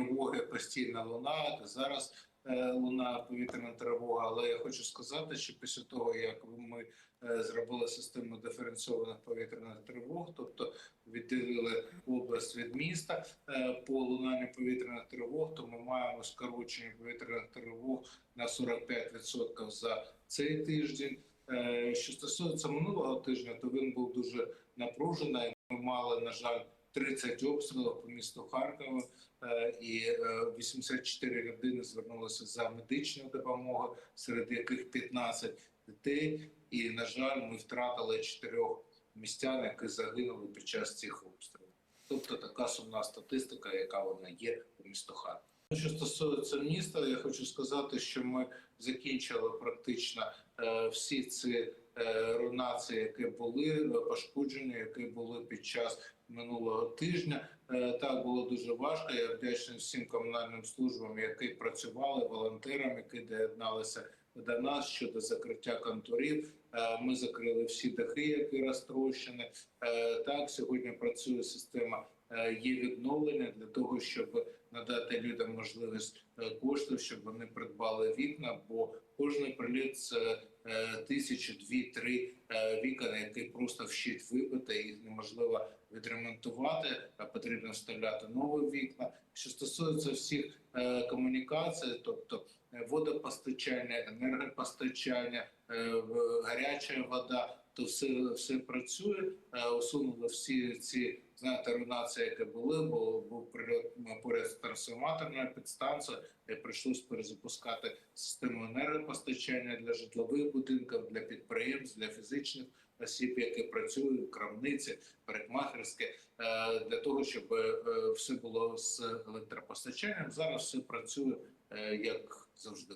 тривоги постійно лунають. Зараз е, лунає повітряна тривога. Але я хочу сказати, що після того, як ми е, зробили систему диференційованих повітряних тривог, тобто відділили область від міста е, по лунанню повітряних тривог, то ми маємо скорочення повітряних тривог на 45% за цей тиждень. Що стосується минулого тижня, то він був дуже напружений. Ми мали, на жаль, 30 обстрілів по місту Харкова, е, і е, 84 людини звернулися за медичною допомогою, серед яких 15 дітей. І, на жаль, ми втратили чотирьох містян, які загинули під час цих обстрілів. Тобто така сумна статистика, яка вона є у місту Харкова. Що стосується міста, я хочу сказати, що ми закінчили практично е, всі ці е, руйнації, які були е, пошкоджені, які були під час минулого тижня. Е, так було дуже важко. Я вдячний всім комунальним службам, які працювали, волонтерам, які доєдналися до нас щодо закриття конторів. Е, Ми закрили всі дахи, які розтрощені. Е, Так сьогодні працює система. е, Є відновлення для того, щоб надати людям можливість е, коштів, щоб вони придбали вікна. Бо кожний приліт це е, тисячу, дві, три е, вікон, які просто вщить вибити, їх неможливо відремонтувати, потрібно вставляти нові вікна. Що стосується всіх е, комунікацій, тобто е, водопостачання, енергопостачання, е, гаряча вода, то все, все працює. Е, Усунули всі ці знаєте, руйнації, які були, бо був прильот поряд з трансформаторною підстанцією, де прийшлось перезапускати систему енергопостачання для житлових будинків, для підприємств, для фізичних осіб, які працюють, крамниці, парикмахерські, е, для того, щоб е, все було з електропостачанням. Зараз все працює як завжди.